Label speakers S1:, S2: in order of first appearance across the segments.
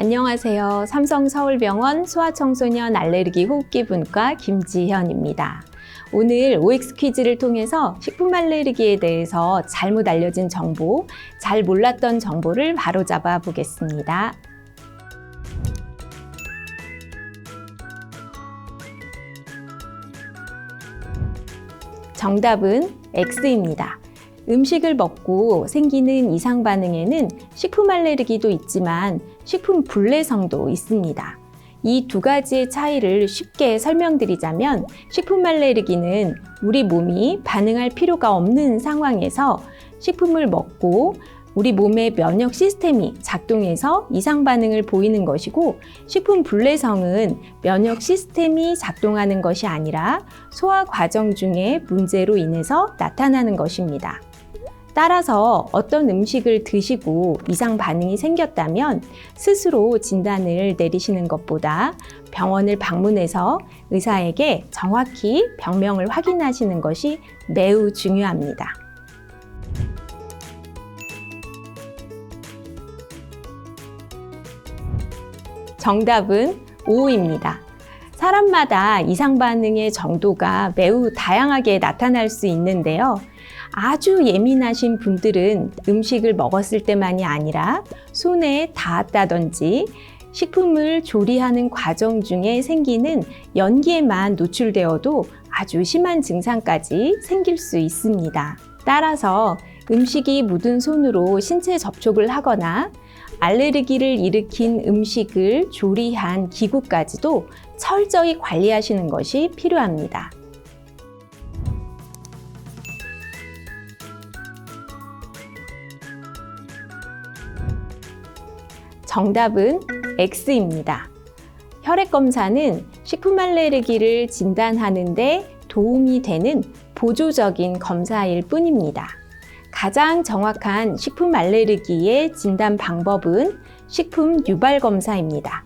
S1: 안녕하세요. 삼성 서울병원 소아청소년 알레르기 호흡기 분과 김지현입니다. 오늘 OX 퀴즈를 통해서 식품 알레르기에 대해서 잘못 알려진 정보, 잘 몰랐던 정보를 바로잡아 보겠습니다. 정답은 X입니다. 음식을 먹고 생기는 이상 반응에는 식품 알레르기도 있지만 식품 불내성도 있습니다. 이 두 가지의 차이를 쉽게 설명드리자면 식품 알레르기는 우리 몸이 반응할 필요가 없는 상황에서 식품을 먹고 우리 몸의 면역 시스템이 작동해서 이상 반응을 보이는 것이고 식품 불내성은 면역 시스템이 작동하는 것이 아니라 소화 과정 중에 문제로 인해서 나타나는 것입니다. 따라서 어떤 음식을 드시고 이상 반응이 생겼다면 스스로 진단을 내리시는 것보다 병원을 방문해서 의사에게 정확히 병명을 확인하시는 것이 매우 중요합니다. 정답은 5입니다. 사람마다 이상 반응의 정도가 매우 다양하게 나타날 수 있는데요. 아주 예민하신 분들은 음식을 먹었을 때만이 아니라 손에 닿았다든지 식품을 조리하는 과정 중에 생기는 연기에만 노출되어도 아주 심한 증상까지 생길 수 있습니다. 따라서 음식이 묻은 손으로 신체 접촉을 하거나 알레르기를 일으킨 음식을 조리한 기구까지도 철저히 관리하시는 것이 필요합니다. 정답은 X입니다. 혈액 검사는 식품 알레르기를 진단하는데 도움이 되는 보조적인 검사일 뿐입니다. 가장 정확한 식품 알레르기의 진단 방법은 식품 유발 검사입니다.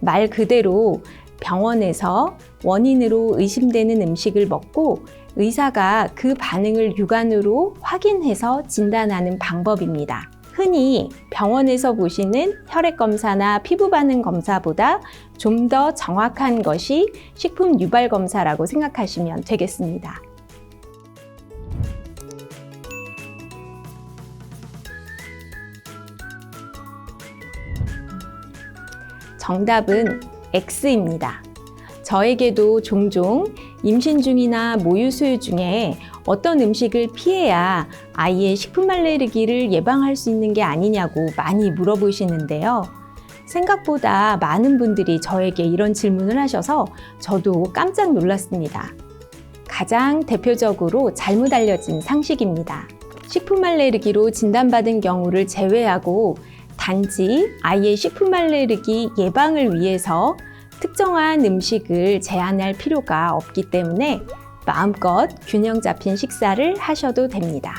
S1: 말 그대로 병원에서 원인으로 의심되는 음식을 먹고 의사가 그 반응을 육안으로 확인해서 진단하는 방법입니다. 흔히 병원에서 보시는 혈액 검사나 피부 반응 검사보다 좀 더 정확한 것이 식품 유발 검사라고 생각하시면 되겠습니다. 정답은 X입니다. 저에게도 종종 임신 중이나 모유 수유 중에 어떤 음식을 피해야 아이의 식품 알레르기를 예방할 수 있는 게 아니냐고 많이 물어보시는데요. 생각보다 많은 분들이 저에게 이런 질문을 하셔서 저도 깜짝 놀랐습니다. 가장 대표적으로 잘못 알려진 상식입니다. 식품 알레르기로 진단받은 경우를 제외하고 단지 아이의 식품 알레르기 예방을 위해서 특정한 음식을 제한할 필요가 없기 때문에 마음껏 균형 잡힌 식사를 하셔도 됩니다.